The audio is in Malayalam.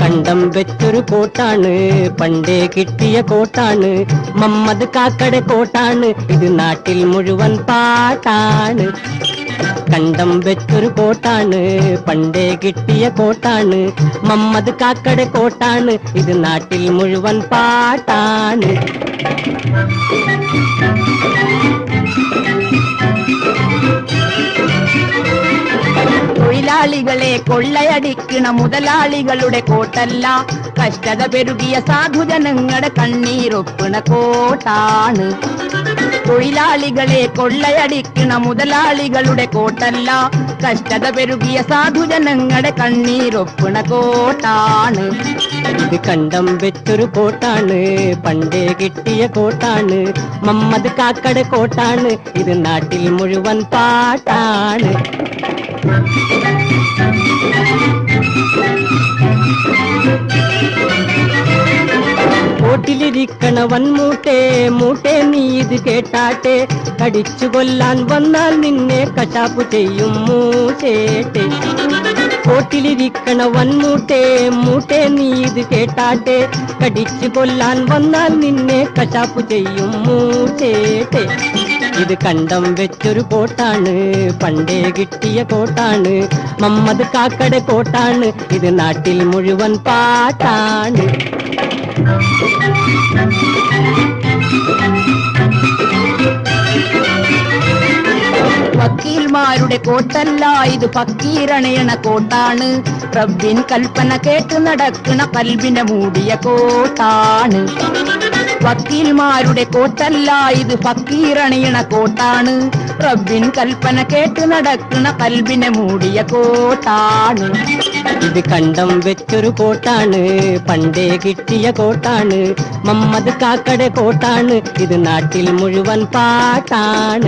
கண்டம் வெச்சொரு கோட்டானு பண்டே கிட்டிய கோட்டானு மம்மது காக்கடை கோட்டானு இது நாட்டில் முழுவன் பாட்டானு. கண்டம் வெச்சொரு கோட்டானு பண்டே கிட்டிய கோட்டானு மம்மது காக்கடை கோட்டானு இது நாட்டில் முழுவன் பாட்டானு. തൊഴിലാളികളെ കൊള്ളയടിക്കണ മുതലാളികളുടെ കോട്ടല്ല. കഷ്ടത പെരുകിയ സാധുജനങ്ങളുടെ കണ്ണീരൊപ്പണ കോട്ടാണ്. തൊഴിലാളികളെ കൊള്ളയടിക്കണ മുതലാളികളുടെ കോട്ടല്ല. കഷ്ടത പെരുകിയ സാധുജനങ്ങളുടെ കണ്ണീരൊപ്പണ കോട്ടാണ്. ഇത് കണ്ടം വെച്ചൊരു കോട്ടാണ് പണ്ടേ കിട്ടിയ കോട്ടാണ് മമ്മദ് കാക്കടെ കോട്ടാണ് ഇത് നാട്ടിൽ മുഴുവൻ പാട്ടാണ് കോട്ടിലിരിക്കണ വൻമൂട്ടെ മൂട്ടെ നീ ഇത് കേട്ടാട്ടെ കടിച്ചു കൊല്ലാൻ വന്നാൽ നിന്നെ കശാപ്പു ചെയ്യും മൂച്ചേട്ടെ കോട്ടിലിരിക്കണ വൻമൂട്ടെ മൂട്ടേ നീ ഇത് കേട്ടാട്ടെ. കടിച്ചു കൊല്ലാൻ വന്നാൽ നിന്നെ കശാപ്പു ചെയ്യും മൂച്ചേട്ടെ ഇത് കണ്ടം വെച്ചൊരു കോട്ടാണ് പണ്ടേ കിട്ടിയ കോട്ടാണ്. മമ്മദ് കാക്കടെ കോട്ടാണ് ഇത് നാട്ടിൽ മുഴുവൻ പാട്ടാണ്. വക്കീൽമാരുടെ കോട്ടല്ല? ഇത് പക്കീരണയണ കോട്ടാണ്. റബ്ബിൻ കൽപ്പന കേട്ട് നടക്കണ കൽബിനെ മൂടിയ കോട്ടാണ്. വക്കീൽമാരുടെ കോട്ടല്ല ഇത് പക്കീരണയണ കോട്ടാണ്. റബ്ബിൻ കൽപ്പന കേട്ട് നടക്കണ കൽബിനെ മൂടിയ കോട്ടാണ്. ഇത് കണ്ടം വെച്ചൊരു കോട്ടാണ് പണ്ടേ കിട്ടിയ കോട്ടാണ്. മമ്മദ് കാക്കടെ കോട്ടാണ് ഇത് നാട്ടിൽ മുഴുവൻ പാട്ടാണ്.